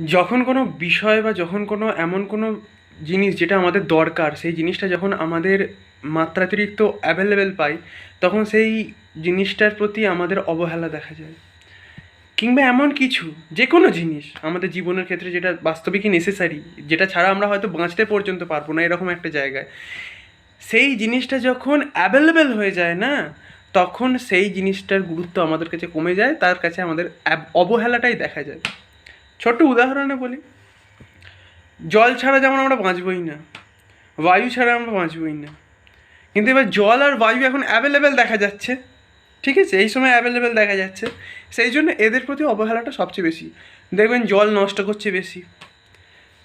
যখন কোনো বিষয় বা যখন কোনো এমন কোনো জিনিস যেটা আমাদের দরকার, সেই জিনিসটা যখন আমাদের মাত্রাতিরিক্ত অ্যাভেলেবেল পাই, তখন সেই জিনিসটার প্রতি আমাদের অবহেলা দেখা যায়। কিংবা এমন কিছু যে কোনো জিনিস, আমাদের জীবনের ক্ষেত্রে যেটা বাস্তবিকই নেসেসারি যেটা ছাড়া আমরা হয়তো বাঁচতে পর্যন্ত পারব না এরকম একটা জায়গায়। সেই জিনিসটা যখন অ্যাভেলেবেল হয়ে যায় না, তখন সেই জিনিসটার গুরুত্ব আমাদের কাছে কমে যায়, তার কাছে আমাদের অবহেলাটাই দেখা যায়। ছোট্ট উদাহরণে বলি। জল ছাড়া যেমন আমরা বাঁচবই না, বায়ু ছাড়া আমরা বাঁচবই না। কিন্তু এবার জল আর বায়ু এখন অ্যাভেলেবেল দেখা যাচ্ছে, ঠিক আছে? এই সময় অ্যাভেলেবেল দেখা যাচ্ছে। সেই জন্য এদের প্রতি অবহেলাটা সবচেয়ে বেশি। দেখবেন জল নষ্ট করছে বেশি,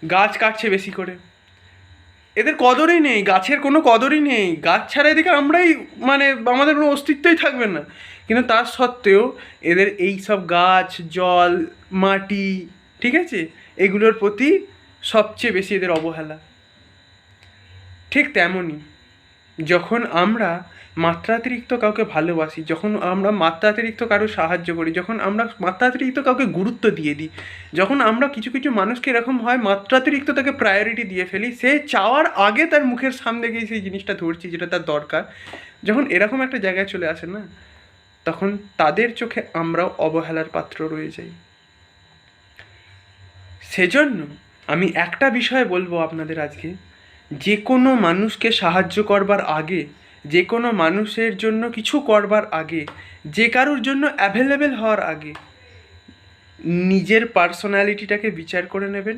গাছ কাটছে বেশি করে। এদের কদরই নেই, গাছের কোনো কদরই নেই। গাছ ছাড়া এদিকে আমরাই মানে আমাদের কোনো অস্তিত্বই থাকবে না। কিন্তু তার সত্ত্বেও এদের এই সব গাছ, জল, মাটি ঠিক আছে? এগুলোর প্রতি সবচেয়ে বেশি এদের অবহেলা। ঠিক তেমনই, যখন আমরা মাত্রাতিরিক্ত কাউকে ভালোবাসি, যখন আমরা মাত্রাতিরিক্ত কারও সাহায্য করি, যখন আমরা মাত্রাতিরিক্ত কাউকে গুরুত্ব দিয়ে দিই, যখন আমরা কিছু কিছু মানুষকে এরকম হয় মাত্রাতিরিক্ত তাকে প্রায়োরিটি দিয়ে ফেলি, সে চাওয়ার আগে তার মুখের সামনে গিয়ে সেই জিনিসটা ধরছি যেটা তার দরকার। যখন এরকম একটা জায়গায় চলে আসে না, তখন তাদের চোখে আমরাও অবহেলার পাত্র রয়ে যাই। সেজন্য আমি একটা বিষয় বলব আপনাদের আজকে। যে কোনো মানুষকে সাহায্য করবার আগে, যে কোনো মানুষের জন্য কিছু করবার আগে, যে কারোর জন্য অ্যাভেলেবেল হওয়ার আগে, নিজের পার্সোনালিটিটাকে বিচার করে নেবেন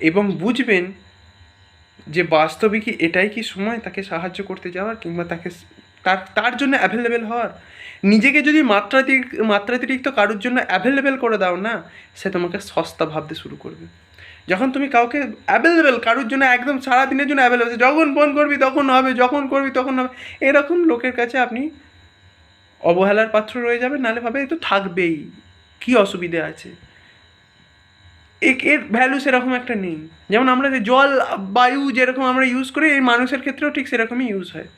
এবং বুঝবেন যে বাস্তবে কি এটাই কি সময় তাকে সাহায্য করতে যাওয়ার কিংবা তাকে তার তার জন্য অ্যাভেলেবেল হওয়ার। নিজেকে যদি মাত্রাতিরিক্ত মাত্রাতিরিক্ত কারোর জন্য অ্যাভেলেবেল করে দাও না, সে তোমাকে সস্তা ভাবতে শুরু করবে। যখন তুমি কাউকে অ্যাভেলেবেল কারোর জন্য একদম সারাদিনের জন্য অ্যাভেলেবেল যখন ফোন করবি, তখন হবে, যখন করবি, তখন হবে, এরকম লোকের কাছে আপনি অবহেলার পাত্র রয়ে যাবে নাহলে ভাবে তো থাকবেই। কী অসুবিধে আছে? এর ভ্যালু সেরকম একটা নেই। যেমন আমরা জল, বায়ু যেরকম আমরা ইউজ করি, এই মানুষের ক্ষেত্রেও ঠিক সেরকমই ইউজ হয়।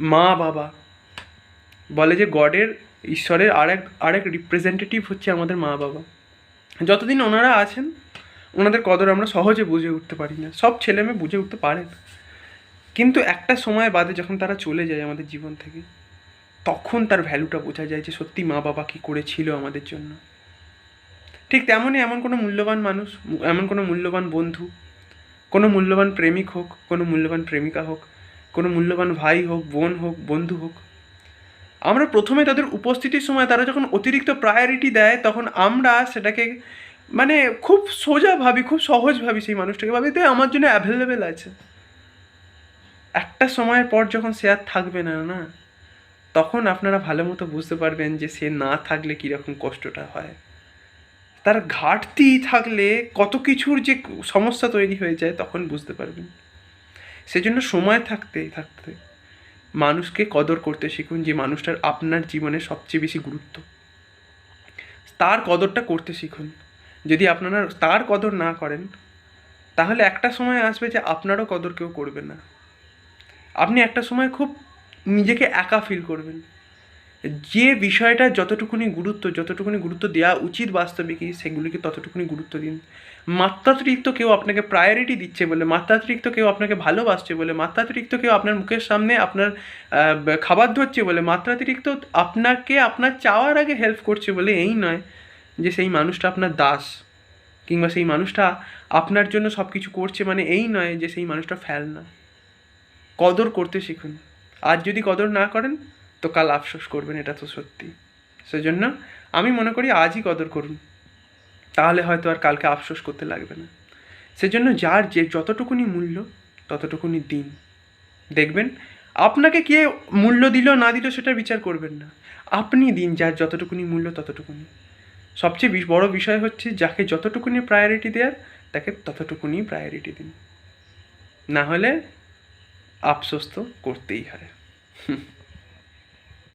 মা, বাবা। বলে যে গডের, ঈশ্বরের আরেক আরেক রিপ্রেজেন্টেটিভ হচ্ছে আমাদের মা, বাবা। যতদিন ওনারা আছেন, ওনাদের কদর আমরা সহজে বুঝে উঠতে পারি না। সব ছেলে মেয়ে বুঝে উঠতে পারেন কিন্তু একটা সময় বাদে যখন তারা চলে যায় আমাদের জীবন থেকে, তখন তার ভ্যালুটা বোঝা যায় যে সত্যি মা, বাবা কী করেছিল আমাদের জন্য। ঠিক তেমনই এমন কোনো মূল্যবান মানুষ, এমন কোনো মূল্যবান বন্ধু, কোনো মূল্যবান প্রেমিক হোক, কোনো মূল্যবান প্রেমিকা হোক কোনো মূল্যবান ভাই হোক, বোন হোক, বন্ধু হোক, আমরা প্রথমে তাদের উপস্থিতির সময় তারা যখন অতিরিক্ত প্রায়োরিটি দেয়, তখন আমরা সেটাকে মানে খুব সোজা ভাবি, খুব সহজ ভাবি সেই মানুষটাকে। ভাবি তো আমার জন্য অ্যাভেলেবেল আছে। একটা সময়ের পর যখন সে আর থাকবে না না, তখন আপনারা ভালো মতো বুঝতে পারবেন যে সে না থাকলে কীরকম কষ্টটা হয়। তার ঘাটতি থাকলে কত কিছুর যে সমস্যা তৈরি হয়ে যায়, তখন বুঝতে পারবেন। সেজন্য সময় থাকতে থাকতে মানুষকে কদর করতে শিখুন যে মানুষটার আপনার জীবনে সবচেয়ে বেশি গুরুত্ব। তার কদরটা করতে শিখুন। যদি আপনারা তার কদর না করেন, তাহলে একটা সময় আসবে যে আপনারও কদর কেউ করবে না। আপনি একটা সময় খুব নিজেকে একা ফিল করবেন। যে বিষয়টা যতটুকুনি গুরুত্ব যতটুকুনি গুরুত্ব দেওয়া উচিত বাস্তবিকই সেগুলিকে ততটুকুনি গুরুত্ব দিন। মাত্রাতিরিক্ত কেউ আপনাকে প্রায়োরিটি দিচ্ছে বলে, মাত্রাতিরিক্ত কেউ আপনাকে ভালোবাসছে বলে, মাত্রাতিরিক্ত কেউ আপনার মুখের সামনে আপনার খাবার ধরছে বলে, মাত্রাতিরিক্ত আপনাকে আপনার চাওয়ার আগে হেল্প করছে বলে এই নয় যে সেই মানুষটা আপনার দাস কিংবা সেই মানুষটা আপনার জন্য সব কিছু করছে মানে এই নয় যে সেই মানুষটা ফেল না কদর করতে শিখুন। আর যদি কদর না করেন তো কাল আফসোস করবেন, এটা তো সত্যি। সেজন্য আমি মনে করি আজই কদর করুন। তাহলে হয়তো আর কালকে আফসোস করতে লাগবে না। সেজন্য যার যে যতটুকুনি মূল্য, ততটুকুনি দিন। দেখবেন, আপনাকে কে মূল্য দিল, না দিল সেটা বিচার করবেন না। আপনি দিন যার যতটুকুনি মূল্য, ততটুকুনি। সবচেয়ে বড় বিষয় হচ্ছে যাকে যতটুকুনি প্রায়োরিটি দেওয়ার তাকে ততটুকুনি প্রায়োরিটি দিন। না হলে আফসোস তো করতেই হয়।